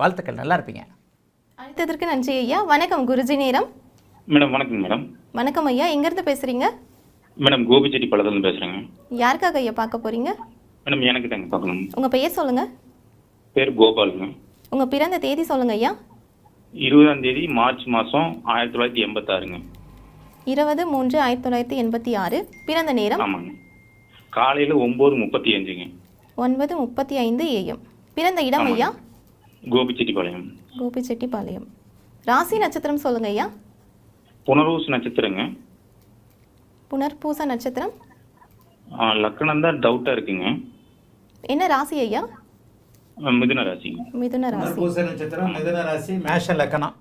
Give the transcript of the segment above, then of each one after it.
வாழ்த்துக்கள் நல்லா இருப்பீங்க. அழைத்ததற்கு நன்றி ஐயா. வணக்கம் குருஜி நேரம். மேடம் வணக்கம் மேடம். வணக்கம் ஐயா. எங்கேருந்து பேசுகிறீங்க மேடம் கோபிச்செட்டி பள்ளத்துலேருந்து பேசுகிறேங்க யாருக்காக ஐயா பார்க்க போகிறீங்க மேடம் எனக்கு தாங்க பார்க்கணும். உங்கள் பெயர் சொல்லுங்கள் பேர் கோபாலுங்க. உங்கள் பிறந்த தேதி சொல்லுங்க ஐயா. இருபதாம் தேதி மார்ச் மாதம் ஆயிரத்தி தொள்ளாயிரத்தி எண்பத்தாறுங்க. இருபது மூன்று ஆயிரத்தி தொள்ளாயிரத்தி எண்பத்தி ஆறு. பிறந்த நேரம்? ஆமாங்க. காலையில் ஒம்பது முப்பத்தி அஞ்சுங்க. ஒன்பது முப்பத்தி ஐந்து ஏஎம் பிறந்த இடம். ஐயா? கோபிச்செட்டிப்பாளையம். கோபிச்செட்டிப்பாளையம். ராசி நட்சத்திரம் சொல்லுங்க ஐயா. புனர்வசு நட்சத்திரங்க. புனர்பூச நட்சத்திரம். ஆ, லக்னம் தான் டவுட்டாக இருக்குங்க. என்ன ராசி ஐயா? மிதுன ராசிங்க மிதுன ராசி. பூச நட்சத்திரம் மிதுன ராசி மேஷ லக்கணம்.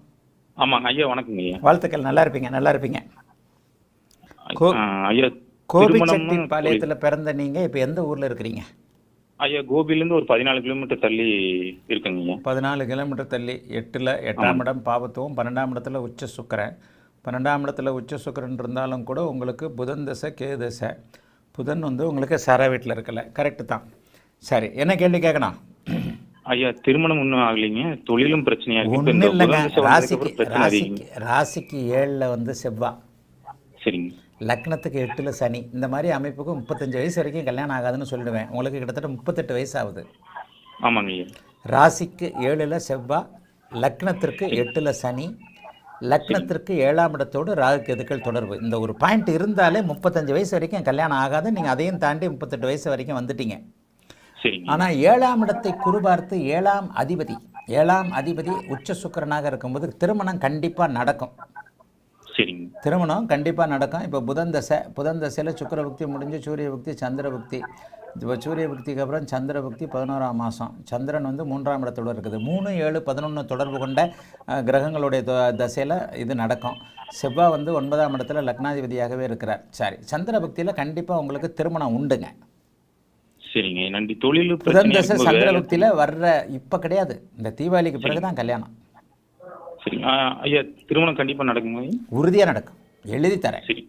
ஆமாங்க ஐயா வணக்கங்க ஐயா. வாழ்த்துக்கள் நல்லா இருப்பீங்க நல்லா இருப்பீங்க. ஐயா கோபிச்செட்டி பாளையத்தில் பிறந்த நீங்கள் இப்போ எந்த ஊரில் இருக்கிறீங்க? ஐயா கோபிலேருந்து ஒரு பதினாலு கிலோமீட்டர் தள்ளி இருக்குங்க பதினாலு கிலோமீட்டர் தள்ளி எட்டில் எட்டாம் இடம் பாவத்துவம் பன்னெண்டாம் இடத்துல உச்ச சுக்கரன். பன்னெண்டாம் இடத்துல உச்ச சுக்கரன் இருந்தாலும் கூட உங்களுக்கு புதன் தசை கே தசை. புதன் வந்து உங்களுக்கு சர வீட்டில் இருக்கல. கரெக்டு தான். சரி என்ன கேள்வி கேட்கணும்? ஐயா திருமணம் ஒன்றும் ஆகலைங்க. தொழிலும் பிரச்சனையா ஒன்றும் இல்லைங்க. ராசிக்கு ராசிக்கு ராசிக்கு ஏழில் வந்து செவ்வாய் சரிங்க. லக்னத்துக்கு எட்டில் சனி. இந்த மாதிரி அமைப்புக்கு முப்பத்தஞ்சு வயசு வரைக்கும் கல்யாணம் ஆகாதுன்னு சொல்லிடுவேன். உங்களுக்கு கிட்டத்தட்ட முப்பத்தெட்டு வயசு ஆகுது ஆமாங்க. ராசிக்கு ஏழில் செவ்வாய் லக்னத்திற்கு எட்டில் சனி லக்னத்திற்கு ஏழாம் இடத்தோடு ராகு கேதுக்கள் தொடர்பு. இந்த ஒரு பாயிண்ட் இருந்தாலே முப்பத்தஞ்சு வயசு வரைக்கும் கல்யாணம் ஆகாது. நீங்கள் அதையும் தாண்டி முப்பத்தெட்டு வயசு வரைக்கும் வந்துட்டீங்க. ஆனால் ஏழாம் இடத்தை குறிபார்த்து ஏழாம் அதிபதி ஏழாம் அதிபதி உச்ச சுக்கிரனாக இருக்கும்போது திருமணம் கண்டிப்பாக நடக்கும். திருமணம் கண்டிப்பாக நடக்கும். இப்போ புதன் தசை புதன் தசையில் சுக்கிர புக்தி முடிஞ்சு சூரிய புக்தி சந்திர புக்தி. இப்போ சூரிய புக்திக்கு அப்புறம் சந்திர புக்தி பதினோராம் மாதம் சந்திரன் வந்து மூன்றாம் இடத்தோட இருக்குது. மூணு ஏழு பதினொன்று தொடர்பு கொண்ட கிரகங்களுடைய தசையில் இது நடக்கும். செவ்வாய் வந்து ஒன்பதாம் இடத்துல லக்னாதிபதியாகவே இருக்கிறார். சரி சந்திர புக்தியில் கண்டிப்பாக உங்களுக்கு திருமணம் உண்டுங்க. சரிங்க. நன்றி. தொழில் புதன் தசை சந்திர புக்தியில் வர்ற இப்போ கிடையாது. இந்த தீபாவளிக்கு பிறகு தான் கல்யாணம். ஐயா திருமணம் கண்டிப்பா நடக்குங்க ஐயா? உறுதியாக நடக்கும். எழுதி தரேன். சரி.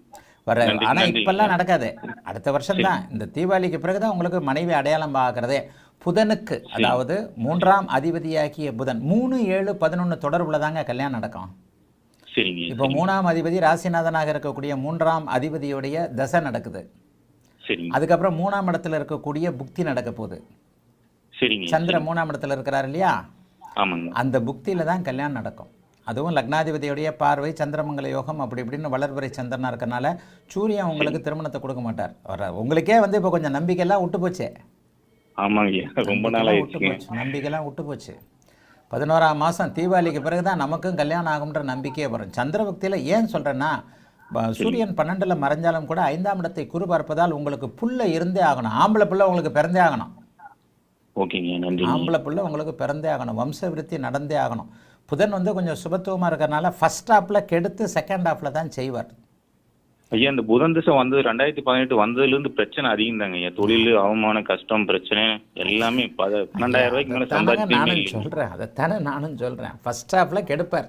வர ஆனால். இப்பெல்லாம் நடக்காது. அடுத்த வருஷம் தான் இந்த தீபாவளிக்கு பிறகு தான் உங்களுக்கு மனைவி அடையாளம் பார்க்கறதே. புதனுக்கு அதாவது மூன்றாம் அதிபதியாகிய புதன். மூணு ஏழு பதினொன்று தொடர்புல தாங்க கல்யாணம் நடக்கும். இப்போ மூணாம் அதிபதி ராசிநாதனாக இருக்கக்கூடிய மூன்றாம் அதிபதியுடைய தசை நடக்குது. அதுக்கப்புறம் மூணாம் இடத்துல இருக்கக்கூடிய புக்தி நடக்க போகுது. சந்திரன் மூணாம் இடத்துல இருக்கிறார் இல்லையா? அந்த புக்தியில் தான் கல்யாணம் நடக்கும். அதுவும் லக்னாதிபதியுடைய பார்வை சந்திரமங்கல யோகம் அப்படி இப்படின்னு வளர்பிறை சந்திரனா இருக்கனால சூரியன் உங்களுக்கு திருமணத்தை கொடுக்க மாட்டார். வர உங்களுக்கே வந்து இப்போ கொஞ்சம் நம்பிக்கையெல்லாம் விட்டு போச்சே. ஆமாங்க. ரொம்ப நாள் நம்பிக்கைலாம் விட்டு போச்சு. நம்பிக்கைலாம் விட்டு போச்சு. பதினோராம் மாதம் தீபாவளிக்கு பிறகு தான் நமக்கும் கல்யாணம் ஆகும்ன்ற நம்பிக்கையே வரும். சந்திர பக்தியில் ஏன் சொல்கிறேன்னா சூரியன் பன்னெண்டில் மறைஞ்சாலும் கூட ஐந்தாம் இடத்தை குரு பார்ப்பதால் உங்களுக்கு புல்ல இருந்தே ஆகணும். ஆம்பளை புள்ள உங்களுக்கு பிறந்தே ஆகணும். ஆம்பளை புள்ள உங்களுக்கு பிறந்தே ஆகணும். வம்ச விருத்தி நடந்தே ஆகணும். புதன் வந்து கொஞ்சம் சுபத்துவமாக இருக்கிறனால ஃபர்ஸ்ட் ஹாஃபில் கெடுத்து செகண்ட் ஹாஃபில் தான் செய்வார். ஐயா இந்த புதன் திசை வந்து ரெண்டாயிரத்தி பதினெட்டு வந்ததுல இருந்து பிரச்சனை அதிகம் தாங்க ஐயா. தொழில் அவமானம் கஷ்டம் பிரச்சனை எல்லாமே பன்னெண்டாயிரம் ரூபாய்க்கு மேல சம்பாதிச்சே சொல்கிறேன் அதைத்தானே நானும் சொல்கிறேன் ஃபர்ஸ்ட் ஹாஃபில் கெடுப்பார்.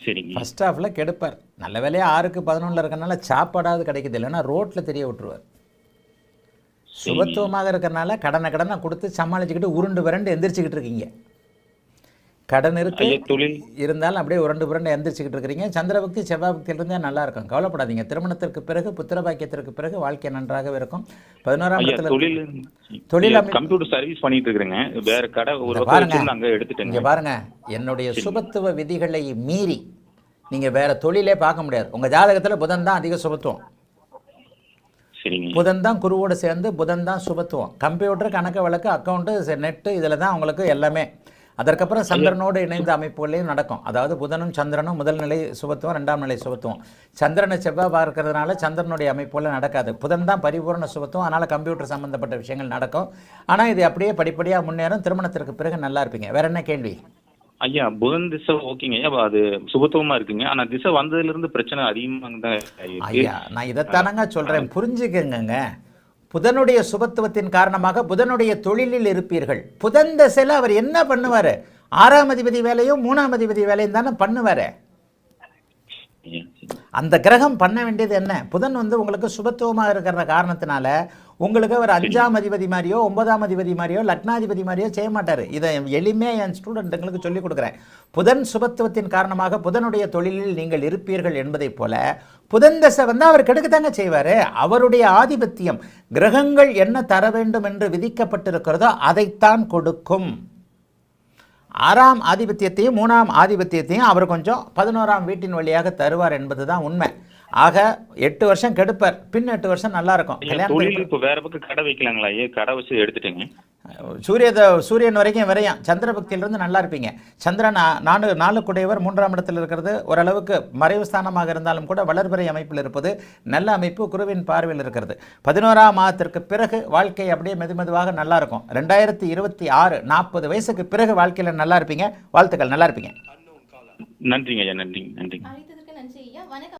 சரிங்க. ஃபர்ஸ்ட் ஹாஃபில் கெடுப்பார். நல்ல வேலையாக ஆறுக்கு பதினொன்றில் இருக்கறனால சாப்பாடாவது கிடைக்குது. இல்லைன்னா ரோட்டில் தெரிய விட்டுருவார். சுபத்துவமாக இருக்கறனால கடனை கடனை கொடுத்து சமாளிச்சுக்கிட்டு உருண்டு விரண்டு எந்திரிச்சுக்கிட்டு இருக்கீங்க. கடன் இருக்கு இருந்தாலும் அப்படியே உருண்டு புரண்டு எந்திரிச்சுக்கிட்டு இருக்கிறீங்க. சந்திரபக்தி செவ்வாபக்தியில் இருந்தே நல்லா இருக்கும் கவலைப்படாதீங்க. திருமணத்திற்கு பிறகு புத்திர பாக்கியத்திற்கு பிறகு வாழ்க்கை நன்றாகவே இருக்கும். பதினோராம் இடத்துல தொழில் கம்ப்யூட்டர் சர்வீஸ் பண்ணிட்டு இருக்கிறேங்க. வேற கடை பாருங்க. எடுத்துட்டேங்க. இங்க பாருங்க. என்னுடைய சுபத்துவ விதிகளை மீறி நீங்க வேற தொழிலே பார்க்க முடியாது. உங்க ஜாதகத்துல புதன் தான் அதிக சுபத்துவம். புதன் தான் குருவோடு சேர்ந்து புதன் தான் சுபத்துவம். கம்ப்யூட்டர் கணக்கு வழக்கு அக்கௌண்ட்டு நெட்டு இதில் தான் உங்களுக்கு எல்லாமே. அதற்கப்புறம் சந்திரனோடு இணைந்த அமைப்புகளையும் நடக்கும். அதாவது புதனும் சந்திரனும் முதல் நிலை சுபத்துவம் ரெண்டாம் நிலை சுபத்துவம். சந்திரனை செவ்வாய் பார்க்கறதுனால சந்திரனுடைய அமைப்புல நடக்காது. புதன் தான் பரிபூர்ண சுபத்துவம் அதனால் கம்ப்யூட்டர் சம்மந்தப்பட்ட விஷயங்கள் நடக்கும். ஆனால் இது அப்படியே படிப்படியாக முன்னேறும். திருமணத்திற்கு பிறகு நல்லா இருப்பீங்க. வேற என்ன கேள்வி? ஐயா புதன் திசை ஓகேங்க ஐயா. அது சுபத்துவமா இருக்குங்க. ஆனா திசை வந்ததுல இருந்து பிரச்சனை அதிகமாக தான் ஐயா நான் இதைத்தானங்க சொல்கிறேன் புரிஞ்சுக்கங்கங்க. புதனுடைய சுபத்துவத்தின் காரணமாக புதனுடைய தொழிலில் இருப்பீர்கள். புதன் தசையில் அவர் என்ன பண்ணுவார்? ஆறாம் அதிபதி வேலையும் மூணாம் அதிபதி வேலையும் தானே பண்ணுவார். அந்த கிரகம் பண்ண வேண்டியது என்ன? புதன் வந்து உங்களுக்கு சுபத்துவமாக இருக்கிற காரணத்தினால உங்களுக்கு அவர் அஞ்சாம் அதிபதி மாதிரியோ ஒன்பதாம் அதிபதி மாதிரியோ லக்னாதிபதி மாதிரியோ செய்ய மாட்டார். இதை எளிமையாக என் ஸ்டூடெண்ட்டுங்களுக்கு சொல்லிக் கொடுக்குறேன். புதன் சுபத்துவத்தின் காரணமாக புதனுடைய தொழிலில் நீங்கள் இருப்பீர்கள் என்பதைப் போல புதன் தசை வந்து அவர் கெடுக்கத்தாங்க செய்வார். அவருடைய ஆதிபத்தியம் கிரகங்கள் என்ன தர வேண்டும் என்று விதிக்கப்பட்டிருக்கிறதோ அதைத்தான் கொடுக்கும். ஆறாம் ஆதிபத்தியத்தையும் மூணாம் ஆதிபத்தியத்தையும் அவர் கொஞ்சம் பதினோராம் வீட்டின் வழியாக தருவார் என்பது தான் உண்மை. ஆக எட்டு வருஷம் கெடுப்பார். பின் எட்டு வருஷம் நல்லா இருக்கும் கல்யாணம் இப்ப வேற பக்கம் கடை வைக்கலாங்களா? ஐயா கடை வச்சு எடுத்துட்டேங்க? சூரிய சூரியன் வரைக்கும் விரையும். சந்திர பக்தியிலிருந்து நல்லா இருப்பீங்க. சந்திரன் நாலு நாலு குடையவர் மூன்றாம் இடத்தில் இருக்கிறது ஓரளவுக்கு மறைவு ஸ்தானமாக இருந்தாலும் கூட வளர்பிறை அமைப்பில் இருப்பது நல்ல அமைப்பு குருவின் பார்வையில் இருக்கிறது. பதினோராம் மாதத்திற்கு பிறகு வாழ்க்கை அப்படியே மெதுமெதுவாக நல்லா இருக்கும் ரெண்டாயிரத்தி இருபத்தி ஆறு நாற்பது வயசுக்கு பிறகு வாழ்க்கையில் நல்லா இருப்பீங்க. வாழ்த்துக்கள் நல்லா இருப்பீங்க. நன்றிங்க ஐயா நன்றிங்க நன்றிங்க நன்றி வணக்கம்.